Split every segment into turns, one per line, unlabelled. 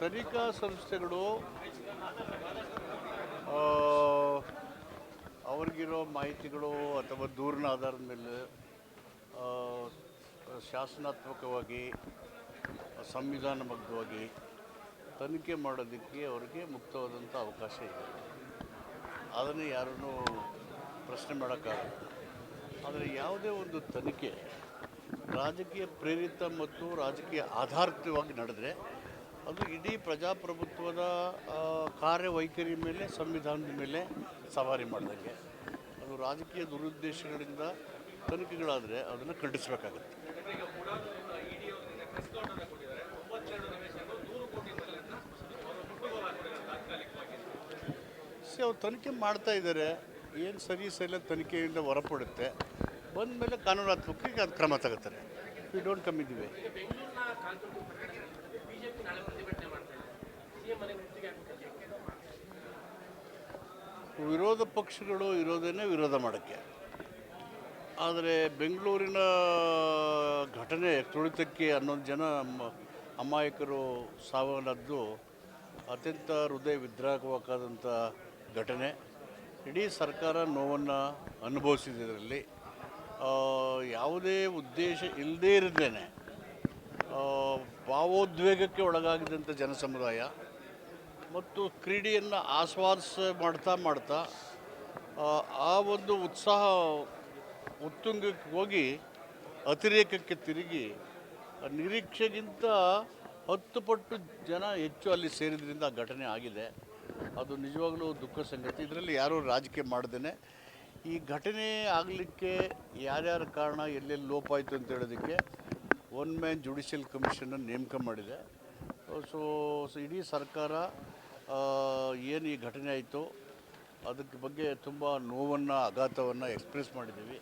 ತನಿಖಾ ಸಂಸ್ಥೆಗಳು ಅವ್ರಿಗಿರೋ ಮಾಹಿತಿಗಳು ಅಥವಾ ದೂರಿನ ಆಧಾರದ ಮೇಲೆ ಶಾಸನಾತ್ಮಕವಾಗಿ, ಸಂವಿಧಾನಬದ್ಧವಾಗಿ ತನಿಖೆ ಮಾಡೋದಕ್ಕೆ ಅವರಿಗೆ ಮುಕ್ತವಾದಂಥ ಅವಕಾಶ ಇದೆ. ಅದನ್ನು ಯಾರನ್ನೂ ಪ್ರಶ್ನೆ ಮಾಡೋಕ್ಕಾಗಲ್ಲ. ಆದರೆ ಯಾವುದೇ ಒಂದು ತನಿಖೆ ರಾಜಕೀಯ ಪ್ರೇರಿತ ಮತ್ತು ರಾಜಕೀಯ ಆಧಾರಿತವಾಗಿ ನಡೆದರೆ ಅದು ಇಡೀ ಪ್ರಜಾಪ್ರಭುತ್ವದ ಕಾರ್ಯವೈಖರಿ ಮೇಲೆ, ಸಂವಿಧಾನದ ಮೇಲೆ ಸವಾರಿ ಮಾಡಿದಂಗೆ. ಅದು ರಾಜಕೀಯ ದುರುದ್ದೇಶಗಳಿಂದ ತನಿಖೆಗಳಾದರೆ ಅದನ್ನು ಖಂಡಿಸಬೇಕಾಗುತ್ತೆ. ಸಿ, ಅವ್ರು ತನಿಖೆ ಮಾಡ್ತಾ ಇದ್ದಾರೆ. ಏನು ಸರಿ ಸರಿ ತನಿಖೆಯಿಂದ ಹೊರಪಡುತ್ತೆ. ಬಂದ ಮೇಲೆ ಕಾನೂನಾತ್ಮಕ ಅದು ಕ್ರಮ ತಗೋತಾರೆ. ವಿ ಡೋಂಟ್ ಕಮ್ ಇದ್ದೀವಿ ವಿರೋಧ ಪಕ್ಷಗಳು ಇರೋದೇನೆ ವಿರೋಧ ಮಾಡೋಕ್ಕೆ. ಆದರೆ ಬೆಂಗಳೂರಿನ ಘಟನೆ ತುಳಿತಕ್ಕೆ ಹನ್ನೊಂದು ಜನ ಅಮಾಯಕರು ಸಾವನ್ನದ್ದು ಅತ್ಯಂತ ಹೃದಯ ವಿದ್ರಾಗಬೇಕಾದಂಥ ಘಟನೆ. ಇಡೀ ಸರ್ಕಾರ ನೋವನ್ನು ಅನುಭವಿಸಿದೆ ಇದರಲ್ಲಿ ಆ, ಯಾವುದೇ ಉದ್ದೇಶ ಇಲ್ಲದೇ ಇರದೇನೆ. ಭಾವೋದ್ವೇಗಕ್ಕೆ ಒಳಗಾಗಿದ್ದಂಥ ಜನಸಮುದಾಯ ಮತ್ತು ಕ್ರೀಡೆಯನ್ನು ಆಸ್ವಾದಿಸ ಮಾಡ್ತಾ ಮಾಡ್ತಾ ಆ, ಒಂದು ಉತ್ಸಾಹ ಉತ್ತುಂಗಕ್ಕೆ ಹೋಗಿ ಅತಿರೇಕಕ್ಕೆ ತಿರುಗಿ ನಿರೀಕ್ಷೆಗಿಂತ ಹತ್ತು ಪಟ್ಟು ಜನ ಹೆಚ್ಚು ಅಲ್ಲಿ ಸೇರಿದ್ರಿಂದ ಆ ಘಟನೆ ಆಗಿದೆ. ಅದು ನಿಜವಾಗಲೂ ದುಃಖ ಸಂಗತಿ. ಇದರಲ್ಲಿ ಯಾರೂ ರಾಜಕೀಯ ಮಾಡ್ದೇ ಈ ಘಟನೆ ಆಗಲಿಕ್ಕೆ ಯಾರ್ಯಾರ ಕಾರಣ ಎಲ್ಲೆಲ್ಲಿ ಲೋಪ ಆಯಿತು ಅಂತ ಹೇಳೋದಕ್ಕೆ ಒನ್ ಮ್ಯಾನ್ ಜುಡಿಷಿಯಲ್ ಕಮಿಷನನ್ನು ನೇಮಕ ಮಾಡಿದೆ. ಸೊ ಸೊ ಇಡೀ ಸರ್ಕಾರ ಏನು ಈ ಘಟನೆ ಆಯಿತು ಅದಕ್ಕೆ ಬಗ್ಗೆ ತುಂಬ ನೋವನ್ನು ಆಘಾತವನ್ನು ಎಕ್ಸ್ಪ್ರೆಸ್ ಮಾಡಿದ್ದೀವಿ.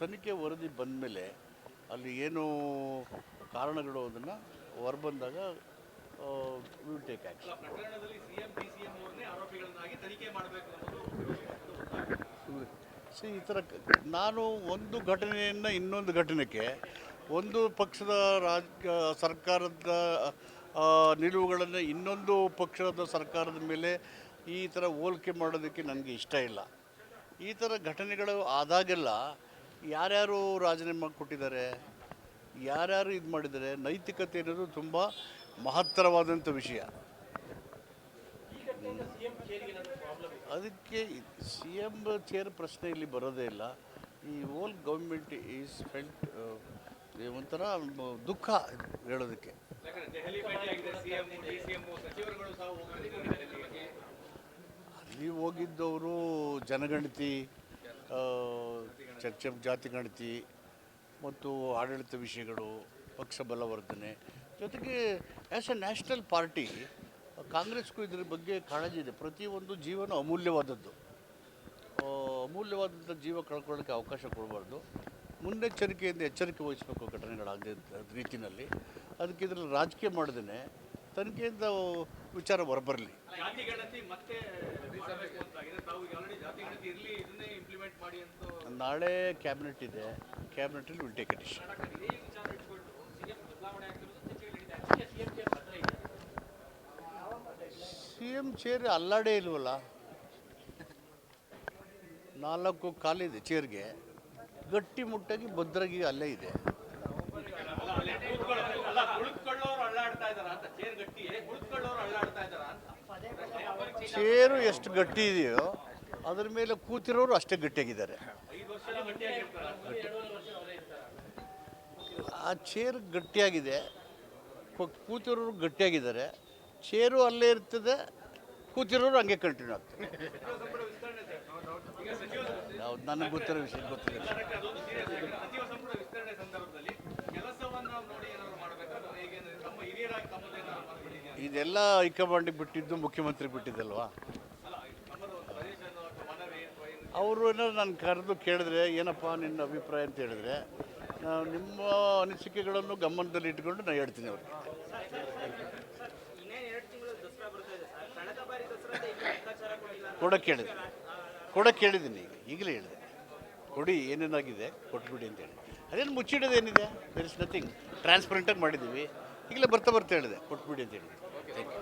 ತನಿಖೆ ವರದಿ ಬಂದ ಮೇಲೆ ಅಲ್ಲಿ ಏನು ಕಾರಣಗಳು ಅದನ್ನು ಹೊರಬಂದಾಗ ವಿಲ್ ಟೇಕ್ ಆ್ಯಕ್ಷನ್ ಸಿ ಈ ಥರ ನಾನು ಒಂದು ಘಟನೆಯನ್ನು ಇನ್ನೊಂದು ಘಟನೆಗೆ ಒಂದು ಪಕ್ಷದ ರಾಜ ಸರ್ಕಾರದ ನಿಲುವುಗಳನ್ನು ಇನ್ನೊಂದು ಪಕ್ಷದ ಸರ್ಕಾರದ ಮೇಲೆ ಈ ಥರ ಹೋಲಿಕೆ ಮಾಡೋದಕ್ಕೆ ನನಗೆ ಇಷ್ಟ ಇಲ್ಲ. ಈ ಥರ ಘಟನೆಗಳು ಆದಾಗೆಲ್ಲ ಯಾರ್ಯಾರು ರಾಜೀನಾಮೆ ಕೊಟ್ಟಿದ್ದಾರೆ, ಯಾರ್ಯಾರು ಇದು ಮಾಡಿದ್ದಾರೆ ನೈತಿಕತೆ ಅನ್ನೋದು ತುಂಬ ಮಹತ್ತರವಾದಂಥ ವಿಷಯ. ಅದಕ್ಕೆ ಸಿ ಎಂ ಚೇರ್ ಪ್ರಶ್ನೆ ಇಲ್ಲಿ ಬರೋದೇ ಇಲ್ಲ. ಈ ಓಲ್ ಗೌರ್ಮೆಂಟ್ ಈಸ್ ಫೆಲ್ಟ್ ಒಂಥರ ದುಃಖ ಹೇಳೋದಕ್ಕೆ. ಅಲ್ಲಿ ಹೋಗಿದ್ದವರು ಜನಗಣತಿ ಚರ್ಚೆ ಜಾತಿ ಗಣತಿ ಮತ್ತು ಆಡಳಿತ ವಿಷಯಗಳು, ಪಕ್ಷ ಬಲವರ್ಧನೆ ಜೊತೆಗೆ ಆ್ಯಸ್ ಎ ನ್ಯಾಷನಲ್ ಪಾರ್ಟಿ, ಕಾಂಗ್ರೆಸ್ಗೂ ಇದ್ರ ಬಗ್ಗೆ ಕಾಳಜಿ ಇದೆ. ಪ್ರತಿಯೊಂದು ಜೀವನ ಅಮೂಲ್ಯವಾದದ್ದು. ಅಮೂಲ್ಯವಾದಂಥ ಜೀವ ಕಳ್ಕೊಳ್ಳೋಕ್ಕೆ ಅವಕಾಶ ಕೊಡಬಾರ್ದು. ಮುನ್ನೆಚ್ಚರಿಕೆಯಿಂದ ಎಚ್ಚರಿಕೆ ವಹಿಸಬೇಕು ಘಟನೆಗಳಾಗದ ರೀತಿಯಲ್ಲಿ. ಅದಕ್ಕೆ ಇದರಲ್ಲಿ ರಾಜಕೀಯ ಮಾಡ್ದೇ ತನಿಖೆಯಿಂದ ವಿಚಾರ ಹೊರಬರಲಿ. ನಾಳೆ ಕ್ಯಾಬಿನೆಟ್ ಇದೆ. ಕ್ಯಾಬಿನೆಟಲ್ಲಿ will take decision C M chair ಅಲ್ಲಾಡೇ ಇಲ್ವಲ್ಲ? ನಾಲ್ಕು ಕಾಲಿದೆ ಚೇರ್ಗೆ ಗಟ್ಟಿ ಮುಟ್ಟಾಗಿ ಭದ್ರಾಗಿ ಅಲ್ಲೇ ಇದೆ.
ಚೇರ್
ಎಷ್ಟು ಗಟ್ಟಿ ಇದೆಯೋ ಅದ್ರ ಮೇಲೆ ಕೂತಿರೋರು ಅಷ್ಟೇ ಗಟ್ಟಿಯಾಗಿದ್ದಾರೆ. ಆ ಚೇರ್ ಗಟ್ಟಿಯಾಗಿದೆ. ಕೂತಿರೋರು ಗಟ್ಟಿಯಾಗಿದ್ದಾರೆ. ಚೇರು ಅಲ್ಲೇ ಇರ್ತದೆ ಕೂತಿರೋರು ಹಂಗೆ ಕಂಟಿನ್ಯೂ ಆಗ್ತದೆ ನನಗೆ ಗೊತ್ತಿರೋ ವಿಷಯ ಗೊತ್ತಿಲ್ಲ. ಇದೆಲ್ಲ ಹೈಕಮಾಂಡಿಗೆ ಬಿಟ್ಟಿದ್ದು ಮುಖ್ಯಮಂತ್ರಿ ಬಿಟ್ಟಿದ್ದಲ್ವಾ? ಅವರು ಏನಾದ್ರು ನಾನು ಕರೆದು ಕೇಳಿದ್ರೆ, ಏನಪ್ಪ ನಿನ್ನ ಅಭಿಪ್ರಾಯ ಅಂತ ಹೇಳಿದ್ರೆ ನಿಮ್ಮ ಅನಿಸಿಕೆಗಳನ್ನು ಗಮನದಲ್ಲಿ ಇಟ್ಕೊಂಡು ನಾನು ಹೇಳ್ತೀನಿ ಅವ್ರಿಗೆ. ಕೊಡಕ್ಕೆ ಹೇಳಿದೆ ಕೊಡಕ್ಕೆ ಹೇಳಿದ್ದೀನಿ ಈಗ ಈಗಲೇ ಹೇಳಿದೆ. ಕೊಡಿ, ಏನೇನಾಗಿದೆ? ಕೊಟ್ಬಿಡಿ ಅಂತ ಹೇಳಿ. ಅದೇನು ಮುಚ್ಚಿಡೋದೇನಿದೆ ದರ್ ಇಸ್ ನಥಿಂಗ್ ಟ್ರಾನ್ಸ್ಪರೆಂಟಾಗಿ ಮಾಡಿದ್ದೀವಿ. ಈಗಲೇ ಬರ್ತಾ ಬರ್ತಾ ಹೇಳಿದೆ. ಕೊಟ್ಬಿಡಿ ಅಂತ ಹೇಳಿದೆ